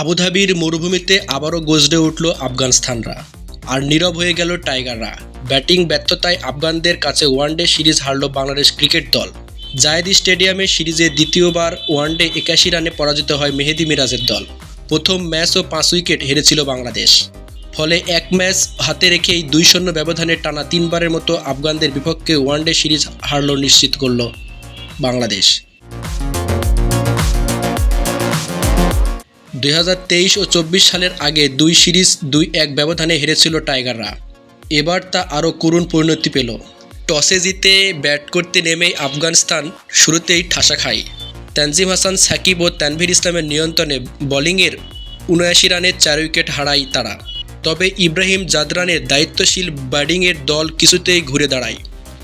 আবুধাবির মরুভূমিতে আবারও গজড়ে উঠল আফগানিস্তানরা আর নীরব হয়ে গেল টাইগাররা। ব্যাটিং ব্যর্থতায় আফগানদের কাছে ওয়ানডে সিরিজ হারল বাংলাদেশ ক্রিকেট দল। জায়েদি স্টেডিয়ামে সিরিজে দ্বিতীয়বার ওয়ানডে একাশি রানে পরাজিত হয় মেহেদি মিরাজের দল। প্রথম ম্যাচ ও পাঁচ উইকেট হেরেছিল বাংলাদেশ। ফলে এক ম্যাচ হাতে রেখেই দুই শূন্য ব্যবধানে টানা তিনবারের মতো আফগানদের বিপক্ষে ওয়ানডে সিরিজ হারল নিশ্চিত করল বাংলাদেশ। দুই হাজার তেইশ ও চব্বিশ সালের আগে দুই সিরিজ দুই এক ব্যবধানে হেরেছিল টাইগাররা। এবার তা আরও করুণ পরিণতি পেল। টসে জিতে ব্যাট করতে নেমেই আফগানিস্তান শুরুতেই ঠাসা খায়। তানজিম হাসান, সাকিব ও তানভীর ইসলামের নিয়ন্ত্রণে বোলিংয়ের উনআশি রানের চার উইকেট হারায় তারা। তবে ইব্রাহিম জাদরানের দায়িত্বশীল ব্যাটিংয়ের দল কিছুতেই ঘুরে দাঁড়ায়।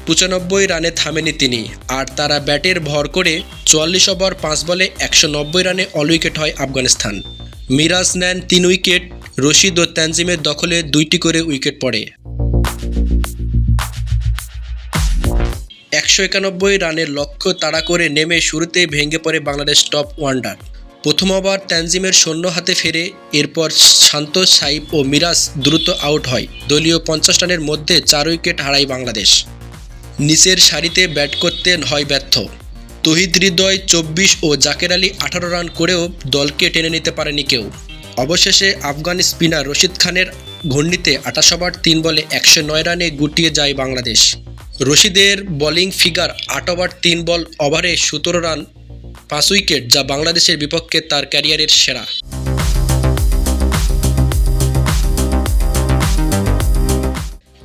পঁচানব্বই রানে থামেনি তিনি। আর তারা ব্যাটের ভর করে চুয়াল্লিশ ওভার, পাঁচ বলে একশো নব্বই রানে অল উইকেট হয় আফগানিস্তান। মিরাজ নেন তিন উইকেট, রশিদ ও তানজিমের দখলে দুইটি করে উইকেট পড়ে। একশো একানব্বই রানের লক্ষ্য তাড়া করে নেমে শুরুতে ভেঙে পড়ে বাংলাদেশ টপ ওয়ান্ডার। প্রথম ওভার তানজিমের শূন্য হাতে ফেরে, এরপর শান্ত সাইব ও মিরাজ দ্রুত আউট হয়। দলীয় পঞ্চাশ রানের মধ্যে চার উইকেট হারায় বাংলাদেশ। নিচের সারিতে ব্যাট করতে হয় ব্যর্থ। তহিদ হৃদয় চব্বিশ ও জাকের আলী আঠারো রান করেও দলকে টেনে নিতে পারেনি কেউ। অবশেষে আফগান স্পিনার রশিদ খানের ঘূর্ণিতে আঠাশ ওভার, তিন বলে একশো নয় রানে গুটিয়ে যায় বাংলাদেশ। রশিদের বোলিং ফিগার আট ওভার, তিন বল ওভারে সতেরো রান, পাঁচ উইকেট, যা বাংলাদেশের বিপক্ষে তার ক্যারিয়ারের সেরা।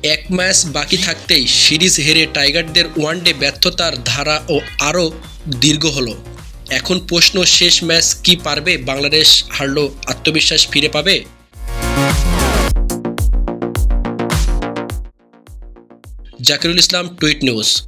এক ম্যাচ বাকি থাকতেই সিরিজ হেরে টাইগারদের ওয়ানডে ব্যর্থতার ধারা ও আরও দীর্ঘ হলো। এখন প্রশ্ন, শেষ ম্যাচ কি পারবে? বাংলাদেশ হারলো, আত্মবিশ্বাস ফিরে পাবে? Zakirul Islam, tweet news.